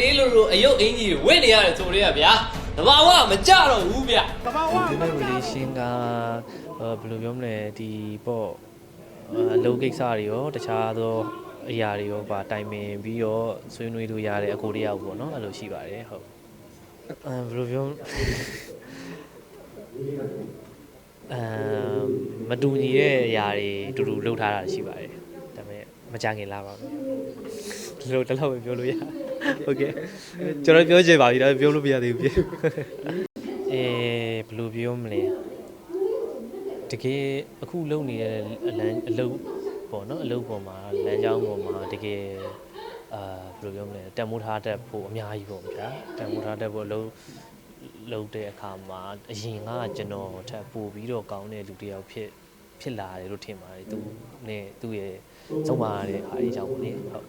လေးလိုလိုအယုတ်အင်ကြီးတွေဝင့်နေရတယ်ဆိုရဲဗျာတဘာဝမကြတော့ဘူးဗျ business relation ကအဲဘယ်လိုပြောမလဲဒီပေါ့အလုပ်ကိစ္စတွေရောတခြားသောအရာတွေရောပါတိုင်ပင်ပြီးတော့ဆွေးနွေးလို့ရတဲ့အကိုတယောက်ပေါ့နော်အဲ့လိုရှိပါတယ်ဟုတ်အဲဘယ်လိုပြောအဲမတူညီတဲ့အရာတွေတူတူလုပ်ထားတာရှိပါတယ်ဒါပေမဲ့မကြခင်လာပါဘူးဒီလိုတလောက်ပဲပြောလို့ရ ဟုတ်ကဲ့ကျွန်တော်ပြောချင်ပါပြီဒါပေမဲ့ပြောလို့မရသေးဘူးပြအဲဘယ်လိုပြောမလဲတကယ်အခုလုပ်နေတဲ့အလန်းအလုပ်ပေါ့နော်အလုပ်ပေါ်မှာလမ်းကြောင်းပေါ်မှာတကယ်အာဘယ်လိုပြောမလဲတန်မိုးထားတတ်ဖို့အများကြီးပေါ့ဗျာတန်မိုးထားတတ်ဖို့အလုပ်လုပ်တဲ့အခါမှာအရင်ကကျွန်တော်ထပ်ပို့ပြီးတော့ကောင်းတဲ့လူတစ်ယောက်ဖြစ်ဖြစ်လာတယ်လို့ထင်ပါတယ်သူနဲ့သူ့ရဲ့ဆုံးမရတဲ့အားအကြောင်းပေါ့လေဟုတ်